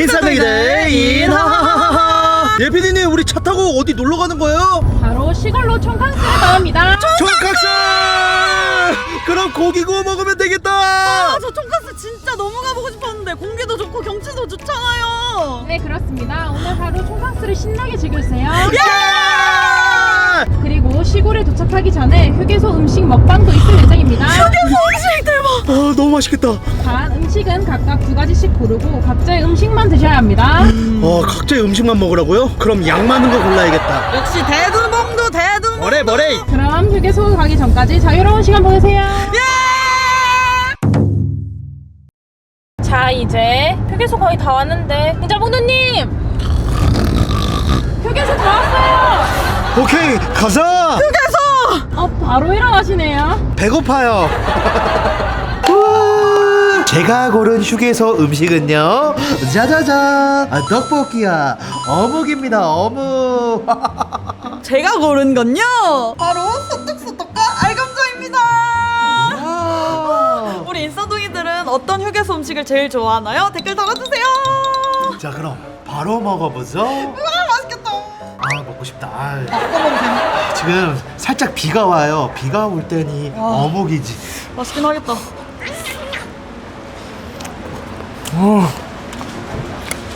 인사동이들 인하하하하. 예피디님 우리 차 타고 어디 놀러 가는 거예요? 바로 시골로 총캉스를 나옵니다. 총각스 그럼 고기 구워 먹으면 되겠다. 아, 저 돈가스 진짜 너무 가보고 싶었는데 공기도 좋고 경치도 좋잖아요. 네 그렇습니다. 오늘 하루 총캉스를 신나게 즐겨주세요. 예! 그리고 시골에 도착하기 전에 휴게소 음식 먹방도 있을 예정입니다. 음식 대박. 아 너무 맛있겠다 단 음식은 각각 두 가지씩 고르고 각자의 음식만 드셔야 합니다. 어 각자의 음식만 먹으라고요? 그럼 양 많은 거 골라야겠다 역시 대두봉도 대두봉. 뭐래 뭐래 그럼 휴게소 가기 전까지 자유로운 시간 보내세요. 자 이제 휴게소 거의 다 왔는데 인자봉도님 휴게소 다 왔어요. 오케이 가자 어 바로 일어나시네요. 배고파요 우와, 제가 고른 휴게소 음식은요 짜자잔 아, 떡볶이야 어묵입니다 어묵 제가 고른 건요. 바로 소떡소떡과 알감자입니다. 와. 우리 인싸둥이들은 어떤 휴게소 음식을 제일 좋아하나요? 댓글 달아주세요. 자 그럼 바로 먹어보죠 아 맛있겠다. 아 먹고 싶다 아, 지금 살짝 비가 와요 비가 올 때니 와. 어묵이지 맛있긴 하겠다.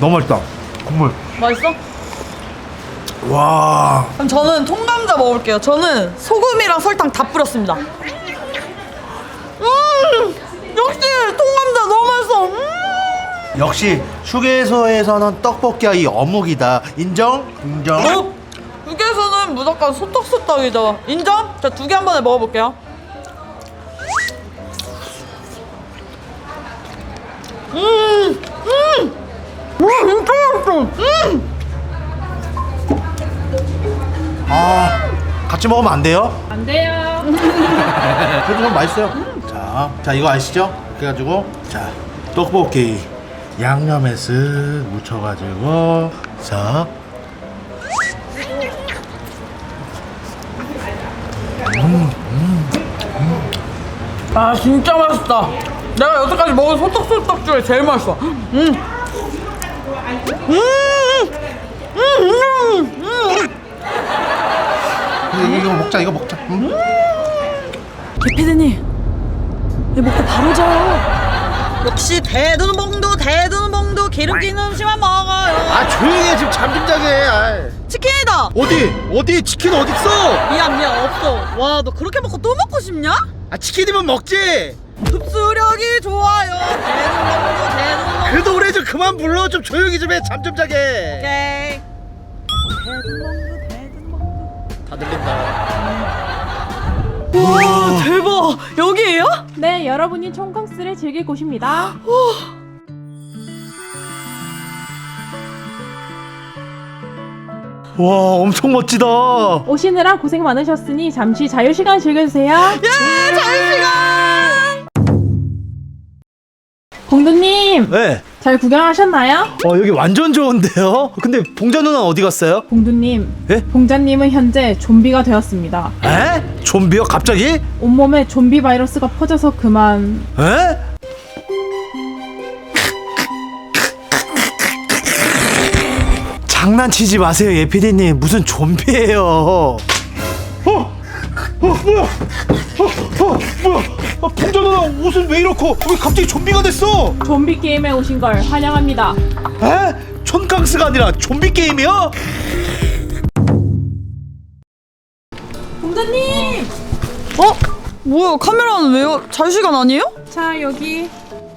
너무 맛있다 국물 맛있어? 와 그럼 저는 통감자 먹을게요. 저는 소금이랑 설탕 다 뿌렸습니다. 음, 역시 통감자 너무 맛있어. 음. 역시 휴게소에서는 떡볶이와 이 어묵이다 인정? 인정? 어? 휴게소는 무조건 소떡소떡이죠. 인정? 자, 두 개 한 번에 먹어볼게요. 음, 음, 와, 진짜 맛있어. 음, 아 같이 먹으면 안 돼요? 안 돼요. 그래도 좀 맛있어요 자, 자 이거 아시죠? 그래가지고 자 떡볶이 양념에 쓱 묻혀가지고 자 아, 진짜 맛있다. 내가 여태까지 먹은 소떡소떡 중에 제일 맛있어. 음, 음, 음, 음, 음. 이거, 이거 먹자 이거 먹자 응? 피디님, 이 먹고 바로 자요. 역시 대두봉도 대두봉도 기름진 음식만 먹어요. 아 조용히 해 지금 잠 좀 자게 아이. 치킨이다. 어디 어디 치킨 어딨어 미안 미안 없어. 와 너 그렇게 먹고 또 먹고 싶냐? 아 치킨이면 먹지 흡수력이 좋아요. 대두봉도 대두봉. 그 노래 좀 그만 불러 좀 조용히 좀 해 잠 좀 자게 오케이. 대두봉도 대두봉도. 다 들린다 와 대박. 여기에요? 네 여러분이 총캉스를 즐길 곳입니다. 와 엄청 멋지다 오시느라 고생 많으셨으니 잠시 자유 시간 즐겨주세요. 예 자유 시간. 공두님 네. 잘 구경하셨나요? 어 여기 완전 좋은데요? 근데 봉자 누나 어디 갔어요? 공두님, 예? 봉자님은 현재 좀비가 되었습니다. 에? 좀비요 갑자기? 온몸에 좀비 바이러스가 퍼져서 그만 에? 장난치지 마세요 예피디님 무슨 좀비예요 어? 어 뭐야 어, 어 뭐야 아, 봉자 누나 옷은 왜 이렇고 왜 갑자기 좀비가 됐어 좀비 게임에 오신 걸 환영합니다. 에? 촌캉스가 아니라 좀비 게임이야? 공자님! 어? 뭐야 카메라는 왜요? 자유시간 아니에요? 자 여기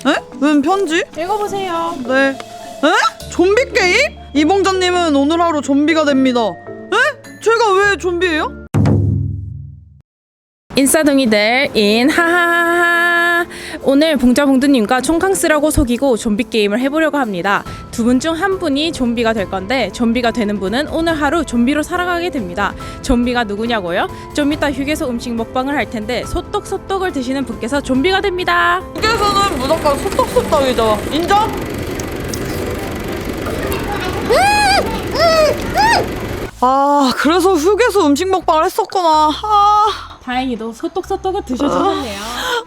에? 웬 편지? 읽어보세요. 네. 에? 좀비 게임? 이봉자님은 오늘 하루 좀비가 됩니다. 에? 제가 왜 좀비예요? 인싸둥이들 인 하하하하 오늘 봉자봉두님과 총캉스라고 속이고 좀비 게임을 해보려고 합니다. 두 분 중 한 분이 좀비가 될 건데 좀비가 되는 분은 오늘 하루 좀비로 살아가게 됩니다. 좀비가 누구냐고요? 좀 이따 휴게소 음식 먹방을 할 텐데 소떡소떡을 드시는 분께서 좀비가 됩니다. 휴게소는 무조건 소떡소떡이죠. 인정? 아 그래서 휴게소 음식 먹방을 했었구나. 아, 다행히도 소떡소떡을 드셔주셨네요.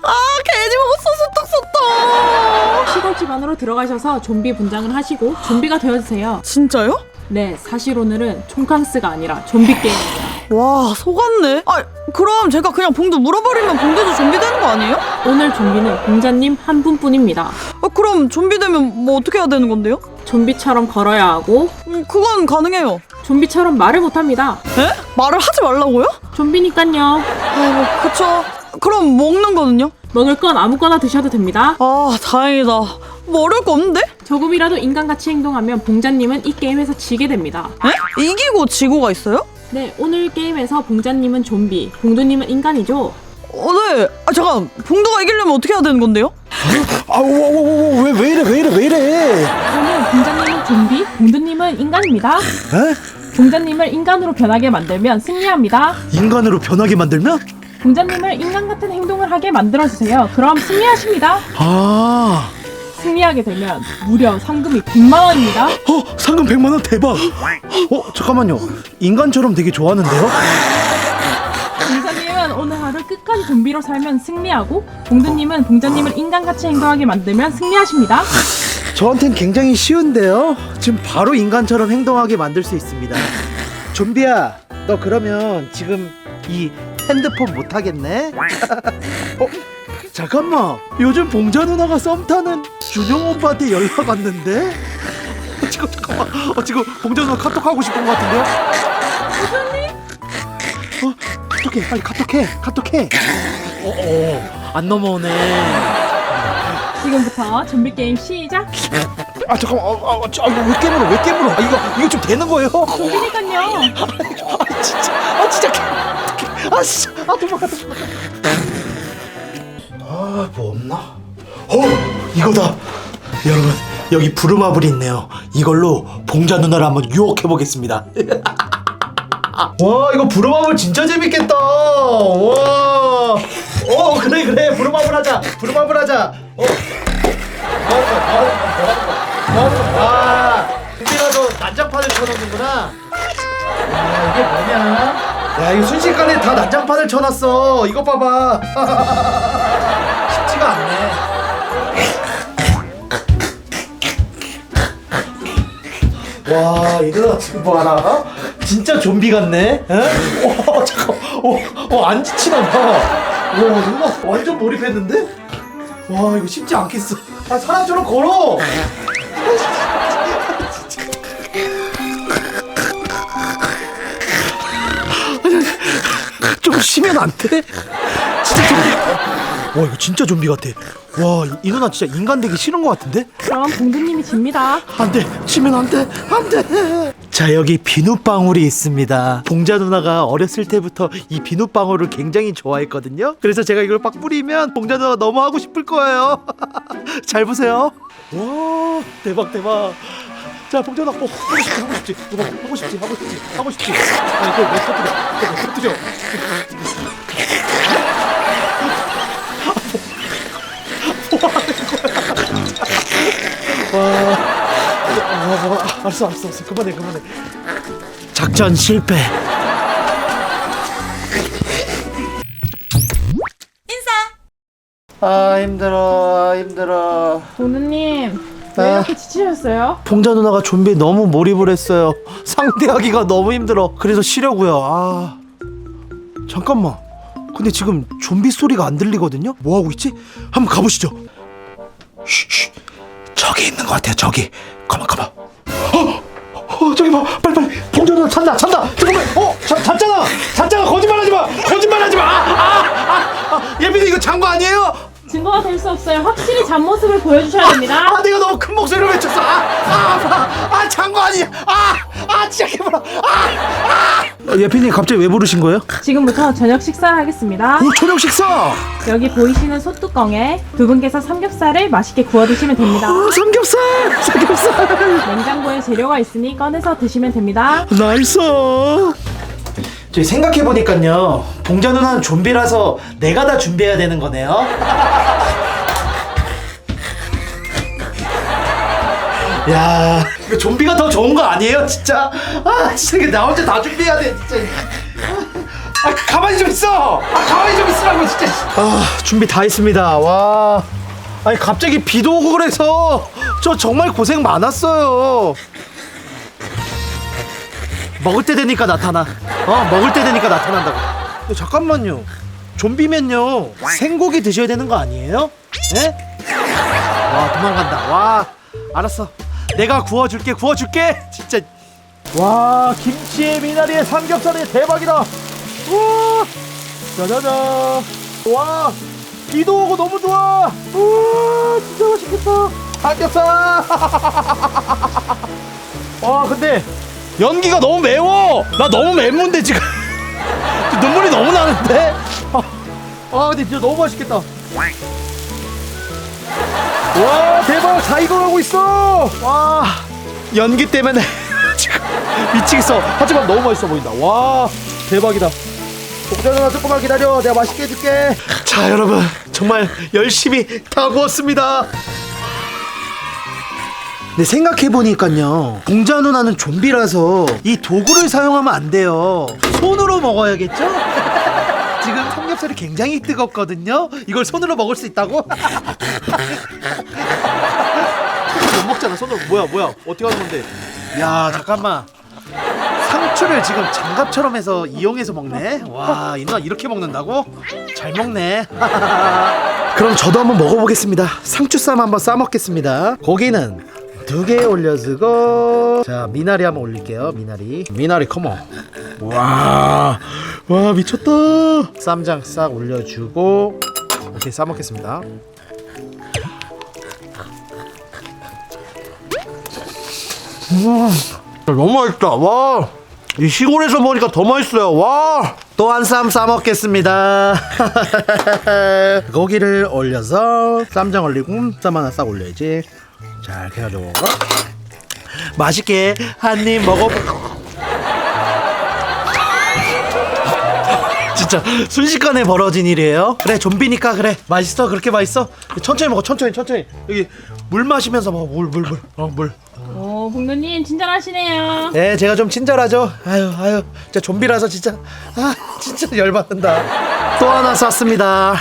아 괜히 먹었어 소떡소떡. 시골 집 안으로 들어가셔서 좀비 분장을 하시고 좀비가 되어주세요. 진짜요? 네, 사실 오늘은 총캉스가 아니라 좀비 게임입니다. 와 속았네 아 그럼 제가 그냥 봉도 물어버리면 봉도도 좀비 되는 거 아니에요? 오늘 좀비는 공자님 한 분뿐입니다. 아 그럼 좀비 되면 뭐 어떻게 해야 되는 건데요? 좀비처럼 걸어야 하고 음, 그건 가능해요 좀비처럼 말을 못합니다. 에? 말을 하지 말라고요? 좀비니깐요. 아이고 그쵸 그럼 먹는 거는요? 먹을 건 아무거나 드셔도 됩니다. 아 다행이다 뭐거 없는데? 조금이라도 인간같이 행동하면 봉자님은 이 게임에서 지게 됩니다. 에? 이기고 지고가 있어요? 네, 오늘 게임에서 봉자님은 좀비, 봉두님은 인간이죠. 어, 네. 아, 잠깐. 봉도가 이기려면 어떻게 해야 되는 건데요? 아왜왜 왜 이래 왜 이래 왜 이래 오늘 봉자님은 좀비, 봉두님은 인간입니다. 에? 봉자님을 인간으로 변하게 만들면 승리합니다. 인간으로 변하게 만들면? 봉자님을 인간 같은 행동을 하게 만들어주세요. 그럼 승리하십니다. 아 승리하게 되면 무려 상금이 100만 원입니다. 어, 상금 100만 원 대박. 어, 잠깐만요. 인간처럼 되게 좋아하는데요? 봉자님은 오늘 하루 끝까지 좀비로 살면 승리하고 봉두님은 봉자님을 인간같이 행동하게 만들면 승리하십니다. 저한텐 굉장히 쉬운데요. 지금 바로 인간처럼 행동하게 만들 수 있습니다. 좀비야, 너 그러면 지금 이 핸드폰 못 하겠네? 어, 잠깐만. 요즘 봉자 누나가 썸 타는 준영 오빠한테 연락 왔는데? 어, 지금 잠깐만. 어, 지금 봉자 누나 카톡 하고 싶은 것 같은데요? 어, 카톡해. 빨리 카톡해. 카톡해. 어, 어, 안 넘어오네. 지금부터 좀비 게임 시작. 아 잠깐만. 아, 아, 아, 아, 이거 왜 깨물어? 왜 깨물어? 아, 이거 이거 좀 되는 거예요? 좀비니까요. 아 진짜. 아 진짜 개- 아 진짜. 아 도망가. 아뭐 없나? 어 이거다. 여러분 여기 부루마블이 있네요. 이걸로 봉자 누나를 한번 유혹해 보겠습니다. 와 이거 부루마블 진짜 재밌겠다. 와 어 그래 그래 부루마블 하자 부루마블 하자 어 아, 근데라도 난장판을 쳐놓는구나. 아, 이게 뭐냐? 야, 이거 순식간에 다 난장판을 쳐놨어. 이거 봐봐. 쉽지가 않네. 와, 이거 지금 뭐 알아? 진짜 좀비 같네. 에? 와, 잠깐. 어, 어, 안 지치나 봐. 와, 누나 완전 몰입했는데? 와, 이거 쉽지 않겠어. 아, 사람처럼 걸어. 좀 쉬면 안 돼? 진짜 좀비. 와 이거 진짜 좀비 같아. 와 이 누나 진짜 인간 되기 싫은 것 같은데? 그럼 봉두님이 집니다. 안돼 치면 안 돼 안 돼. 자 여기 비눗방울이 있습니다. 봉자 누나가 어렸을 때부터 이 비눗방울을 굉장히 좋아했거든요. 그래서 제가 이걸 막 뿌리면 봉자 누나가 너무 하고 싶을 거예요. 잘 보세요. 와 대박 대박. 자 봉자 누나 뭐 하고 싶지 하고 싶지 누나 하고 싶지 하고 싶지 하고 싶지. 아 이걸 왜 터뜨려? 이걸 왜 터뜨려? 알았어 알았어 알았어. 그만해 그만해. 작전 실패. 인사. 아 힘들어 아, 힘들어. 봉두님 왜 아. 이렇게 지치셨어요? 봉자 누나가 좀비에 너무 몰입을 했어요. 상대하기가 너무 힘들어. 그래서 쉬려고요. 아. 잠깐만. 근데 지금 좀비 소리가 안 들리거든요? 뭐 하고 있지? 한번 가보시죠. 쉬쉬. 저기 있는 것 같아요 저기. 가만 가만. 어, 어 저기 봐. 빨리 빨리. 누나 찬다 찬다. 잠깐만. 어 잠, 잤잖아. 잤잖아. 거짓말하지 마. 거짓말하지 마아아아 예빈이 이거 잔 거 아니에요 증거가 될 수 없어요. 확실히 잔모습을 보여주셔야 됩니다. 아 내가 너무 큰 목소리로 외쳤어 아 아 아파 아 잔거 아니야 아 아 진짜 개발아 아아 예빈이 갑자기 왜 부르신 거예요? 지금부터 저녁 식사를 하겠습니다. 오 저녁 식사 여기 보이시는 소뚜껑에 두 분께서 삼겹살을 맛있게 구워 드시면 됩니다. 아 삼겹살 삼겹살 냉장고에 재료가 있으니 꺼내서 드시면 됩니다. 나이스 저희 생각해 보니까요 봉자 누나는 좀비라서 내가 다 준비해야 되는 거네요. 야 이거 좀비가 더 좋은 거 아니에요 진짜? 아 진짜 이게 나 혼자 다 준비해야 돼 진짜. 아 가만히 좀 있어! 아 가만히 좀 있으라고 진짜. 아 준비 다 했습니다. 와. 아니 갑자기 비도 오고 그래서 저 정말 고생 많았어요. 먹을 때 되니까 나타나. 어 먹을 때 되니까 나타난다고. 근데 잠깐만요. 좀비면요 생고기 드셔야 되는 거 아니에요? 예? 와 도망간다. 와 알았어. 내가 구워줄게 구워줄게. 진짜. 와 김치에 미나리에 삼겹살에 대박이다. 우와 짜자잔. 와 비도 오고 너무 좋아. 우와 진짜 맛있겠다. 삼겹살. 와 근데 연기가 너무 매워. 나 너무 맵문데 지금 눈물이 너무 나는데. 아, 아 근데 진짜 너무 맛있겠다. 와 대박 다 익어가고 있어. 와 연기 때문에 지금 미치겠어. 하지만 너무 맛있어 보인다. 와 대박이다. 복자누나 조금만 기다려. 내가 맛있게 해줄게. 자 여러분 정말 열심히 다 구웠습니다. 근데 생각해보니까요 봉자 누나는 좀비라서 이 도구를 사용하면 안 돼요. 손으로 먹어야겠죠? 지금 삼겹살이 굉장히 뜨겁거든요? 이걸 손으로 먹을 수 있다고? 못 먹잖아 손으로. 뭐야 뭐야. 어떻게 하는 건데? 야 잠깐만. 상추를 지금 장갑처럼 해서 이용해서 먹네? 와이 누나 이렇게 먹는다고? 잘 먹네. 그럼 저도 한번 먹어보겠습니다. 상추쌈 한번 싸먹겠습니다. 고기는 두 개 올려주고. 자 미나리 한번 올릴게요 미나리. 미나리 컴온 와와 미쳤다. 쌈장 싹 올려주고. 이렇게 싸 먹겠습니다. 음, 너무 맛있다. 와 이 시골에서 먹으니까 더 맛있어요. 와. 또 한 쌈 싸먹겠습니다. 고기를 올려서 쌈장 올리고 쌈 하나 싹 올려야지 자 이렇게 해가지고. 맛있게 한 입 먹어. 진짜 순식간에 벌어진 일이에요. 그래 좀비니까 그래. 맛있어 그렇게 맛있어? 천천히 먹어 천천히 천천히. 여기 물 마시면서 먹어 물 물 물 어 물. 오, 봉두님 친절하시네요. 네, 제가 좀 친절하죠. 아유, 아유, 진짜 좀비라서 진짜, 아, 진짜 열받는다. 또 하나 쐈습니다.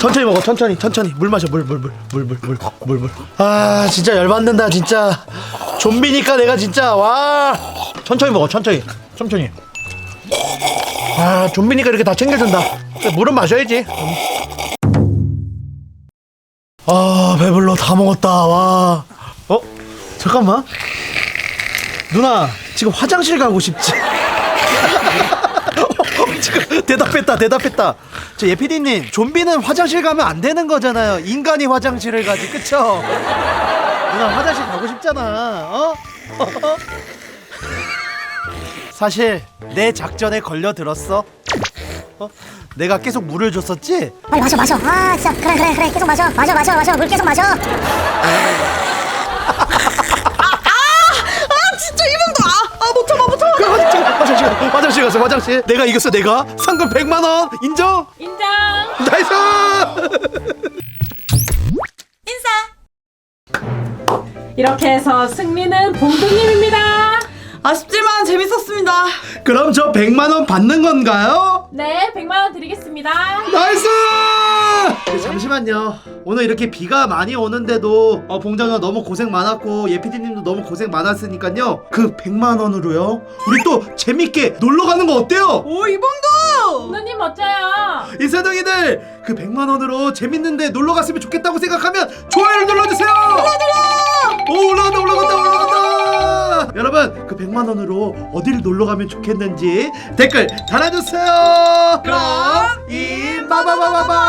천천히 먹어, 천천히, 천천히. 물 마셔, 물, 물, 물, 물, 물, 물, 물, 물. 아, 진짜 열받는다, 진짜. 좀비니까 내가 진짜 와. 천천히 먹어, 천천히, 천천히. 아, 좀비니까 이렇게 다 챙겨준다. 물은 마셔야지. 아 배불러 다 먹었다 와 어? 잠깐만 누나 지금 화장실 가고 싶지? 어, 지금 대답했다 대답했다 저 예피디님 좀비는 화장실 가면 안 되는 거잖아요. 인간이 화장실을 가지 그쵸? 누나 화장실 가고 싶잖아 어? 사실 내 작전에 걸려 들었어. 어? 내가 계속 물을 줬었지? 빨리 마셔 마셔. 아 진짜. 그래 그래 그래. 계속 마셔. 마셔 마셔 마셔. 물 계속 마셔 아 진짜 이봉도 아아못 참아 못 참아. 그 화장실 화장실 가- 화장실 갔어 화장실. 내가 이겼어 내가. 상금 100만 원. 인정? 인정. 나이스! 이렇게 해서 승리는 봉두님입니다. 아쉽지만 재밌었습니다. 그럼 저 100만 원 받는 건가요? 네, 100만 원 드리겠습니다. 나이스! 네, 잠시만요 오늘 이렇게 비가 많이 오는데도 어, 봉장아 너무 고생 많았고 예피디님도 너무 고생 많았으니까요 그 100만 원으로요 우리 또 재밌게 놀러 가는 거 어때요 오 이봉도. 봉두님 멋져요. 이세동이들 그 100만 원으로 재밌는데 놀러 갔으면 좋겠다고 생각하면 좋아요를 눌러주세요. 눌러 눌러. 오 올라간다 올라간다 올라간다. 여러분 그 100만 원으로 어디를 놀러 가면 좋겠는지 댓글 달아주세요. 그럼 이 바바바바바.